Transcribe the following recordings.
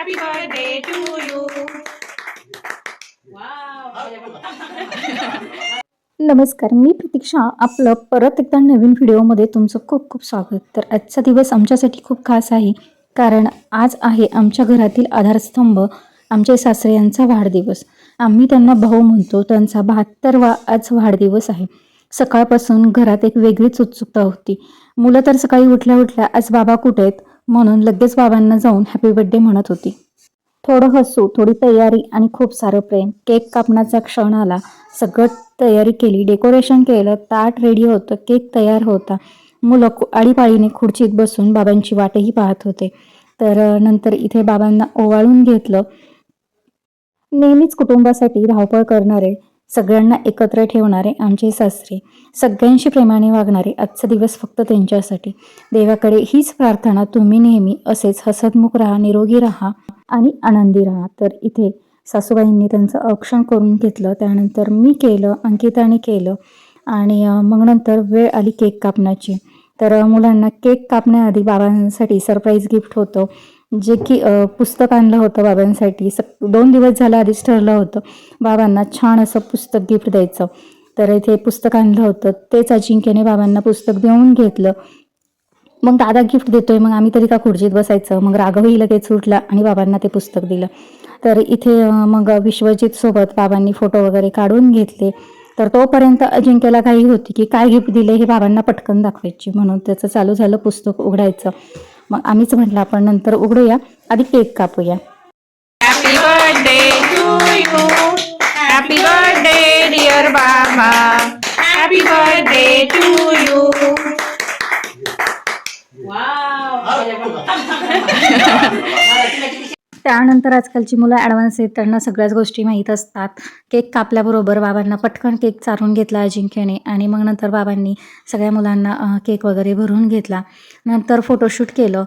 Happy birthday to you. Wow. नमस्कार मी प्रतीक्षा. आपलं परत एकदा नवीन व्हिडिओमध्ये तुमचं खूप खूप स्वागत. तर आजचा दिवस आमच्यासाठी खूप खास आहे कारण आज आहे आमच्या घरातील आधारस्तंभ आमचे सासरे यांचा वाढदिवस. आम्ही त्यांना भाऊ म्हणतो त्यांचा बहात्तरवा आज वाढदिवस आहे. सकाळपासून घरात एक वेगळीच उत्सुकता होती. मुलं तर सकाळी उठल्या उठल्या आज बाबा कुठे आहेत? म्हणून लगेच बाबांना जाऊन हॅपी बर्थडे म्हणत होती. थोडं हसू थोडी तयारी आणि खूप सारं प्रेम. केक कापण्याचा क्षण आला. सगळं तयारी केली. डेकोरेशन केलं. ताट रेडी होतं. केक तयार होता. मुलं आळीपाळीने खुर्चीत बसून बाबांची वाटही पाहत होते. तर नंतर इथे बाबांना ओवाळून घेतलं. नेहमीच कुटुंबासाठी धावपळ करणारे सगळ्यांना एकत्र ठेवणारे आमचे सासरे सगळ्यांशी प्रेमाने वागणारे आजचा दिवस फक्त त्यांच्यासाठी. देवाकडे हीच प्रार्थना तुम्ही नेहमी असेच हसतमुख राहा निरोगी राहा आणि आनंदी राहा. तर इथे सासूबाईंनी त्यांचं औक्षण करून घेतलं. त्यानंतर मी केलं अंकिताने केलं आणि मग नंतर वेळ आली केक कापण्याची. तर मुलांना केक कापण्याआधी बाबांसाठी सरप्राईज गिफ्ट होतं. जे की पुस्तक आणलं होतं बाबांसाठी. स दोन दिवस झालं आधीच ठरलं होतं. बाबांना छान असं पुस्तक गिफ्ट द्यायचं. तर इथे पुस्तक आणलं होतं. तेच अजिंक्यने बाबांना पुस्तक देऊन घेतलं. मग दादा गिफ्ट देतोय. मग आम्ही तरी का खुर्चीत बसायचं? मग राघवही लगेच उठला आणि बाबांना ते पुस्तक दिलं. तर इथे मग विश्वजित सोबत बाबांनी फोटो वगैरे काढून घेतले. तर तोपर्यंत अजिंक्यला काही होती की काय गिफ्ट दिले हे बाबांना पटकन दाखवायची. म्हणून त्याचं चालू झालं पुस्तक उघडायचं. मग आम्हीच म्हटलं आपण नंतर उघडूया आधी cake कापूया. Happy birth happy birthday dear happy birth to you त्यानंतर आजकालची मुलं ॲडव्हान्स आहेत त्यांना सगळ्याच गोष्टी माहीत असतात. केक कापल्याबरोबर बाबांना पटकन केक चारून घेतला अजिंक्यने आणि मग नंतर बाबांनी सगळ्या मुलांना केक वगैरे भरून घेतला. नंतर फोटोशूट केलं.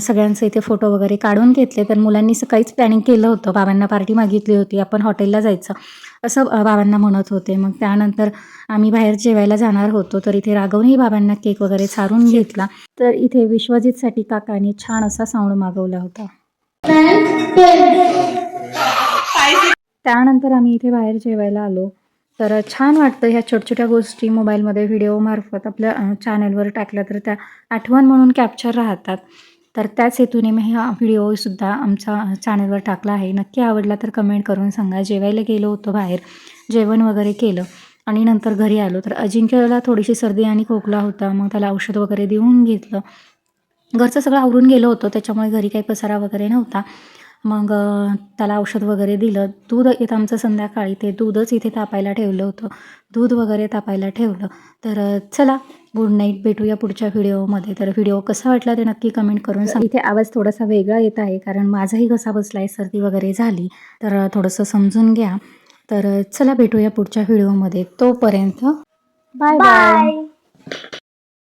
सगळ्यांचे इथे फोटो वगैरे काढून घेतले. तर मुलांनी सकाळीच प्लॅनिंग केलं होतं. बाबांना पार्टी मागितली होती. आपण हॉटेलला जायचं. असं बाबांना म्हणत होते. मग त्यानंतर आम्ही बाहेर जेवायला जाणार होतो. तर इथे राघवनेही बाबांना केक वगैरे सारून घेतला. तर इथे विश्वजितसाठी काकाने छान असा साऊंड मागवला होता. त्यानंतर आम्ही इथे बाहेर जेवायला आलो. तर छान वाटतं ह्या छोट्या छोट्या गोष्टी मोबाईलमध्ये व्हिडिओमार्फत आपल्या चॅनलवर टाकल्या तर त्या आठवण म्हणून कॅप्चर राहतात. तर त्याच हेतूने मी हा व्हिडिओसुद्धा आमच्या चॅनलवर टाकला आहे. नक्की आवडला तर कमेंट करून सांगा. जेवायला गेलो होतो बाहेर. जेवण वगैरे केलं. आणि नंतर घरी आलो. तर अजिंक्यला थोडीशी सर्दी आणि खोकला होता. मग त्याला औषध वगैरे देऊन घेतलं. घरचं सगळं आवरून गेलं होतं त्याच्यामुळे घरी काही पसारा वगैरे नव्हता. मग त्याला औषध वगैरे दिलं. दूध येतं आमचं संध्याकाळी ते दूधच इथे तापायला ठेवलं होतं. दूध वगैरे तापायला ठेवलं. तर चला गुड नाईट भेटूया पुढच्या व्हिडिओमध्ये. तर व्हिडिओ कसा वाटला ते नक्की कमेंट करून सांग. इथे आवाज थोडासा वेगळा येत आहे कारण माझाही घसा बसला आहे सर्दी वगैरे झाली. तर थोडंसं समजून घ्या. तर चला भेटूया पुढच्या व्हिडिओमध्ये. तोपर्यंत बाय बाय